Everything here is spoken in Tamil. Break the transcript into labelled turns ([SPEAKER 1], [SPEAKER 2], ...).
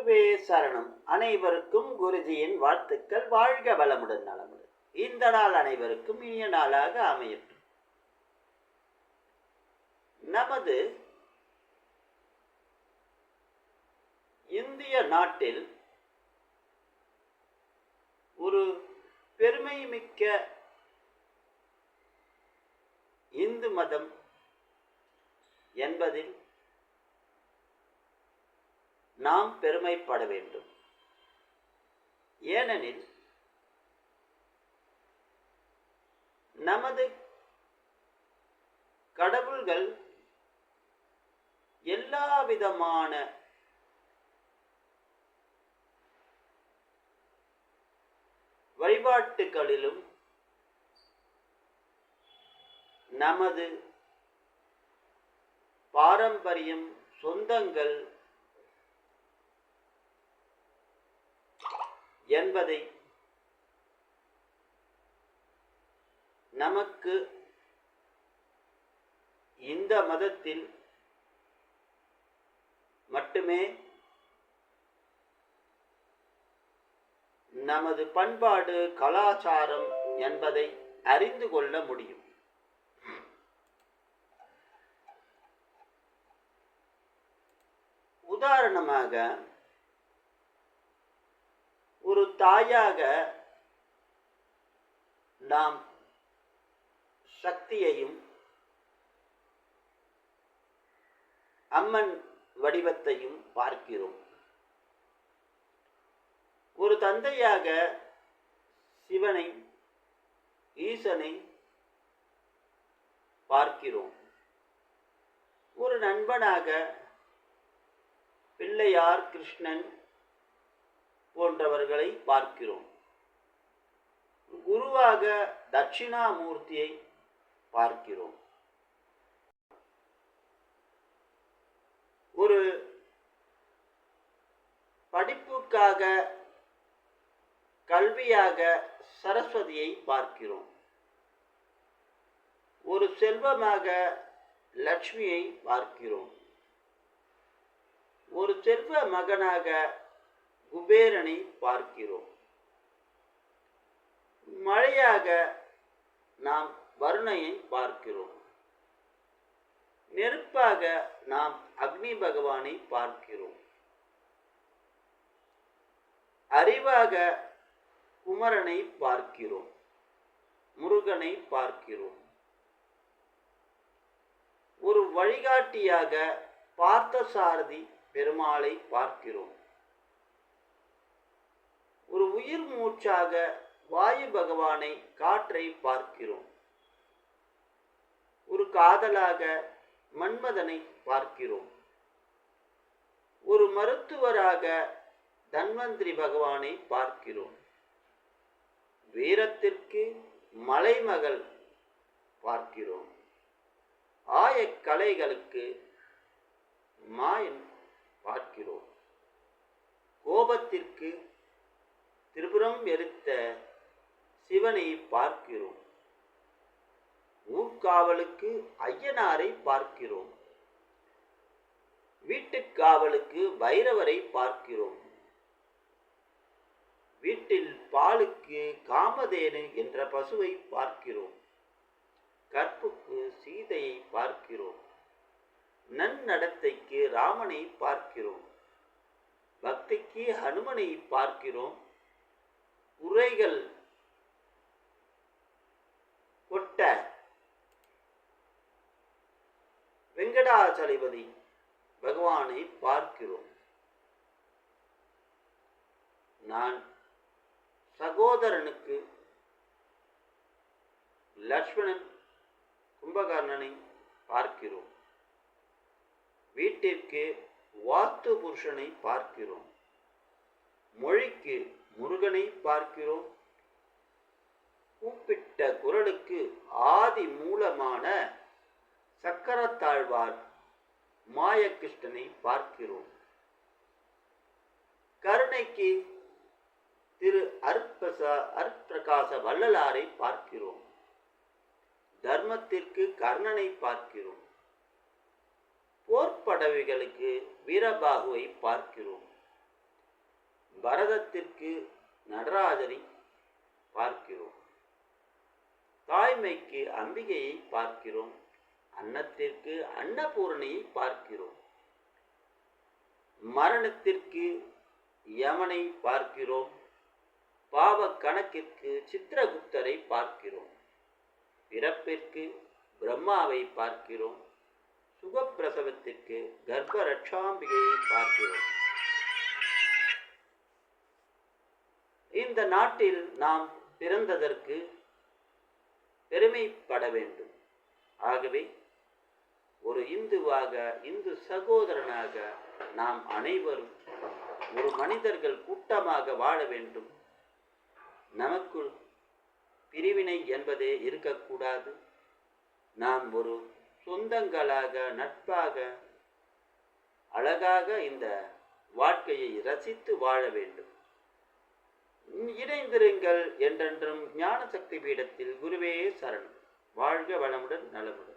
[SPEAKER 1] குருவே சரணம். அனைவருக்கும் குருஜியின் வாழ்த்துக்கள். வாழ்க வளமுடன் நலமுடன். இந்த நாள் அனைவருக்கும் இனிய நாளாக அமையட்டும். நமது இந்திய நாட்டில் ஒரு பெருமை மிக்க இந்து மதம் என்பதில் நாம் பெருமைப்பட வேண்டும். ஏனெனில் நமது கடவுள்கள் எல்லா விதமான வழிபாட்டுகளிலும் நமது பாரம்பரியம் சொந்தங்கள் என்பதை நமக்கு இந்த மதத்தில் மட்டுமே நமது பண்பாடு கலாச்சாரம் என்பதை அறிந்து கொள்ள முடியும். உதாரணமாக ஒரு தாயாக நாம் சக்தியையும் அம்மன் வடிவத்தையும் பார்க்கிறோம். ஒரு தந்தையாக சிவனை ஈசனை பார்க்கிறோம். ஒரு நண்பனாக பிள்ளையார் கிருஷ்ணன் போன்றவர்களை பார்க்கிறோம். குருவாக தட்சிணாமூர்த்தியை பார்க்கிறோம். ஒரு படிப்புக்காக கல்வியாக சரஸ்வதியை பார்க்கிறோம். ஒரு செல்வமாக லட்சுமியை பார்க்கிறோம். ஒரு செல்வ மகனாக குபேரனை பார்க்கிறோம். மழையாக நாம் வருணையை பார்க்கிறோம். நெருப்பாக நாம் அக்னி பகவானை பார்க்கிறோம். அறிவாக குமரனை பார்க்கிறோம். முருகனை பார்க்கிறோம். ஒரு வழிகாட்டியாக பார்த்தசாரதி பெருமாளை பார்க்கிறோம். ஒரு உயிர் மூச்சாக வாயு பகவானை காற்றை பார்க்கிறோம். ஒரு காதலாக மன்மதனை பார்க்கிறோம். ஒரு மருத்துவராக தன்வந்திரி பகவானை பார்க்கிறோம். வீரத்திற்கு மலைமகள் பார்க்கிறோம். ஆயக்கலைகளுக்கு மாயன் பார்க்கிறோம். கோபத்திற்கு திரிபுரம் எரித்த சிவனை பார்க்கிறோம். ஊர்காவலுக்கு ஐயனாரை பார்க்கிறோம். வீட்டுக்காவலுக்கு பைரவரை பார்க்கிறோம். வீட்டில் பாலுக்கு காமதேனு என்ற பசுவை பார்க்கிறோம். கற்புக்கு சீதையை பார்க்கிறோம். நன்னடத்தைக்கு ராமனை பார்க்கிறோம். பக்திக்கு ஹனுமனை பார்க்கிறோம். உரைகள் கொட்ட வெங்கடாச்சலபதி பகவானை பார்க்கிறோம். நான் சகோதரனுக்கு லக்ஷ்மணன் கும்பகர்ணனை பார்க்கிறோம். வீட்டிற்கு வாத்து புருஷனை பார்க்கிறோம். மொழிக்கு முருகனை பார்க்கிறோம். கூப்பிட்ட குரலுக்கு ஆதி மூலமான சக்கரத்தாழ்வார் மாயகிருஷ்ணனை பார்க்கிறோம். கருணைக்கு திரு அற்பச அற்பிரகாச வள்ளலாரை பார்க்கிறோம். தர்மத்திற்கு கர்ணனை பார்க்கிறோம். போர்ப்படவைகளுக்கு வீரபாகுவை பார்க்கிறோம். பரதத்திற்கு நடராஜனை பார்க்கிறோம். தாய்மைக்கு அம்பிகையை பார்க்கிறோம். அன்னத்திற்கு அன்னபூரணையை பார்க்கிறோம். மரணத்திற்கு யமனை பார்க்கிறோம். பாவ கணக்கிற்கு சித்திரகுப்தரை பார்க்கிறோம். பிறப்பிற்கு பிரம்மாவை பார்க்கிறோம். சுகப்பிரசவத்திற்கு கர்ப்ப ரட்சாம்பிகையை பார்க்கிறோம். இந்த நாட்டில் நாம் பிறந்ததற்கு பெருமைப்பட வேண்டும். ஆகவே ஒரு இந்துவாக இந்து சகோதரனாக நாம் அனைவரும் ஒரு மனிதர்கள் கூட்டமாக வாழ வேண்டும். நமக்குள் பிரிவினை என்பதே இருக்கக்கூடாது. நாம் ஒரு சொந்தங்களாக நட்பாக அழகாக இந்த வாழ்க்கையை ரசித்து வாழ வேண்டும். இணைந்திருங்கள் என்றென்றும் ஞான சக்தி பீடத்தில் குருவே சரணம். வாழ்க வளமுடன் நலமுடன்.